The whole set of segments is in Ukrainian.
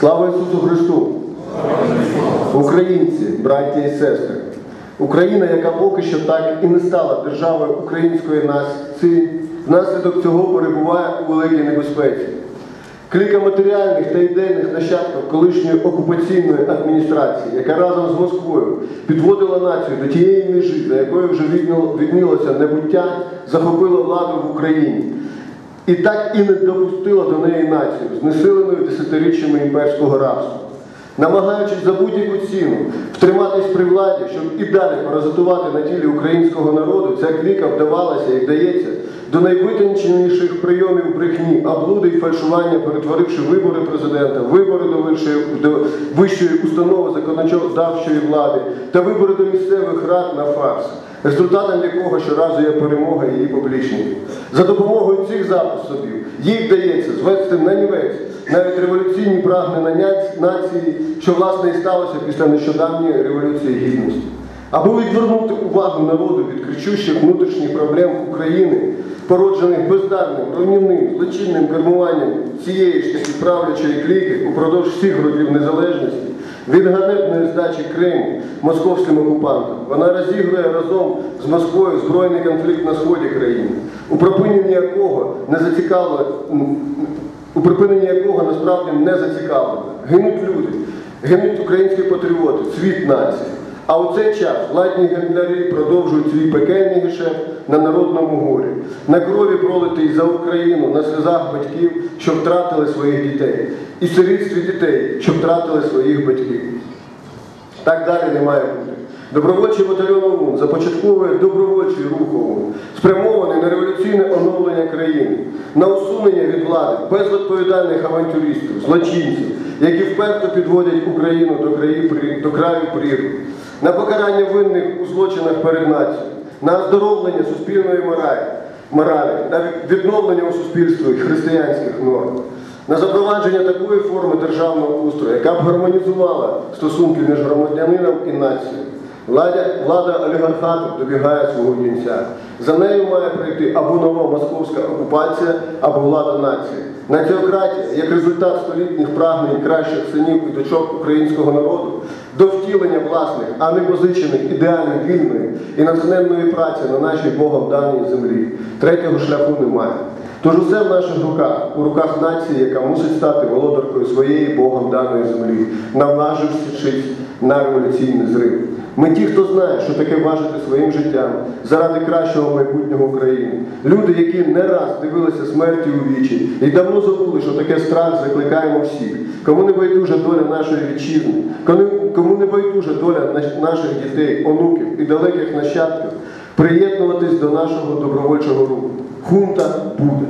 Слава Ісусу Христу! Українці, браття і сестри! Україна, яка поки що так і не стала державою української нації, внаслідок цього перебуває у великій небезпеці. Кліка матеріальних та ідейних нащадків колишньої окупаційної адміністрації, яка разом з Москвою підводила націю до тієї межі, за якою вже віднілося небуття, захопила владу в Україні. І так і не допустила до неї націю, знесиленою десятиріччями імперського рабства. Намагаючись за будь-яку ціну втриматись при владі, щоб і далі паразитувати на тілі українського народу, ця кліка вдавалася і вдається до найвитонченіших прийомів брехні, облуди і фальшування, перетворивши вибори президента, вибори до вищої, до вищої установи законодавчої влади та вибори до місцевих рад на фарс, результатом якого щоразу є перемога її поплічників. За допомогою цих засобів їй вдається звести на нівець навіть революційні прагнення нації, що власне і сталося після нещодавньої революції гідності. Аби відвернути увагу народу від кричущих внутрішніх проблем України, породжених бездарним, руйнівним, злочинним кермуванням цієї ж таки правлячої кліки упродовж всіх років незалежності, від ганебної здачі Криму московським окупантам, вона розігрує разом з Москвою збройний конфлікт на сході країни, у припиненні якого не зацікавлено у припиненні якого насправді не зацікавлено. Гинуть люди, гинуть українські патріоти, цвіт нації. А у цей час владні гендлярі продовжують свій пекельний гешефт на народному горі, на крові пролитий за Україну, на сльозах батьків, що втратили своїх дітей, і сирітстві дітей, що втратили своїх батьків. Так далі не має бути. Добровольчий батальйон ОУН започатковує добровольчий рух ОУН, спрямований на революційне оновлення країни, на усунення від влади безвідповідальних авантюристів, злочинців, які вперто підводять Україну до, краю прірви, на покарання винних у злочинах перед нацією, на оздоровлення суспільної моралі, моралі, на відновлення у суспільстві християнських норм. На запровадження такої форми державного устрою, яка б гармонізувала стосунки між громадянином і нацією. Влада, влада олігархату добігає свого кінця. За нею має прийти або нова московська окупація, або влада нації. Націократія, як результат столітніх прагнень кращих синів і дочок українського народу, до втілення власних, а не позичених ідеалів вільної і натхненної праці на нашій Богом даній землі. Третього шляху немає. Тож усе в наших руках, у руках нації, яка мусить стати володаркою своєї Богом даної землі, наважившись на революційний зрив. Ми ті, хто знає, що таке важити своїм життям заради кращого майбутнього України. Люди, які не раз дивилися смерті у вічі і давно забули, що таке страх закликаємо всіх. Кому не байдужа доля нашої вітчизни, кому- не байдужа доля наших дітей, онуків і далеких нащадків, приєднуватись до нашого добровольчого руху. Хунта буде.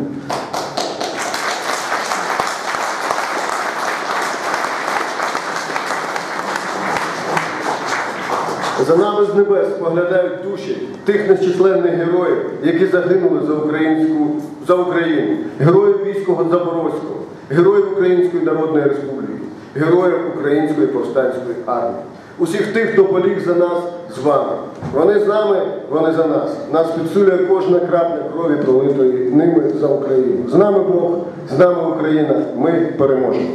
За нами з небес поглядають душі тих нечисленних героїв, які загинули за українську за Україну, героїв військового Запорозького, героїв Української Народної Республіки, героїв Української повстанської армії. Усіх тих, хто поліг за нас з вами. Вони з нами, вони за нас. Нас підсилює кожна крапля крові, пролитої ними за Україну. З нами Бог, з нами Україна. Ми переможемо.